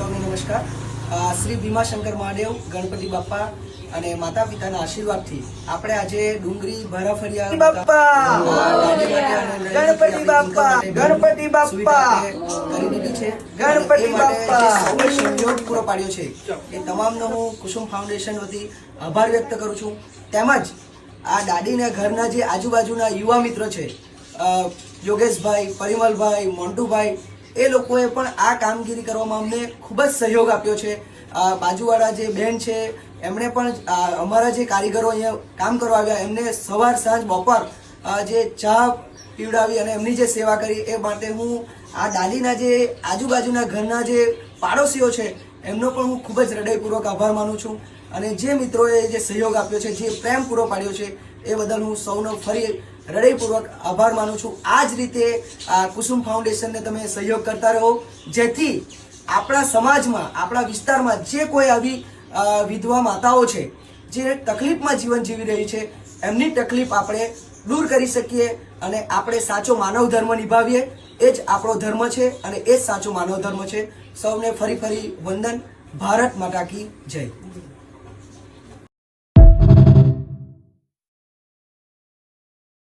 સૌને નમસ્કાર શ્રી ભીમાશંકર મહાદેવ ગણપતિ બાપ્પા અને માતા પિતાના આશીર્વાદથી આપણે આજે ડુંગરી ભરાફળિયા બાપ્પા! ગણપતિ બાપ્પા! ગણપતિ બાપ્પા! કરી દીધી છે ગણપતિ બાપ્પા! સહયોગ પૂરો પાડ્યો છે એ તમામનો હું કુસુમ ફાઉન્ડેશન વતી આભાર વ્યક્ત કરું છું તેમજ આ દાદીના ઘરના જે આજુબાજુના યુવા મિત્રો છે યોગેશભાઈ પરિમલભાઈ મોન્ટુભાઈ એ લોકોએ પણ આ કામગીરી કરવામાં અમને ખૂબ જ સહયોગ આપ્યો છે. બાજુવાળા જે બેન છે, એમણે પણ અમારા જે કારીગરો અહીંયા કામ કરવા આવ્યા, એમને સવાર સાંજ બપોર જે ચા પીવડાવી અને એમની જે સેવા કરી એ માટે હું આ દાદીના જે આજુબાજુના ઘરના જે પાડોશીઓ છે એમનો પણ હું ખૂબ જ હૃદયપૂર્વક આભાર માનું છું. અને જે મિત્રોએ જે સહયોગ આપ્યો છે, જે પ્રેમ પૂરો પાડ્યો છે, એ બદલ હું સૌનો ફરી હૃદયપૂર્વક આભાર માનું છું. આ જ રીતે આ કુસુમ ફાઉન્ડેશનને તમે સહયોગ કરતા રહો. જેથી આપણા સમાજમાં, આપણા વિસ્તારમાં જે કોઈ આવી વિધવા માતાઓ છે, જે તકલીફમાં જીવન જીવી રહી છે, એમની તકલીફ આપણે દૂર કરી શકીએ અને આપણે સાચો માનવ ધર્મ નિભાવીએ. એ જ આપણો ધર્મ છે અને એ જ સાચો માનવ ધર્મ છે. સૌને ફરી ફરી વંદન. ભારત માતા કી જય.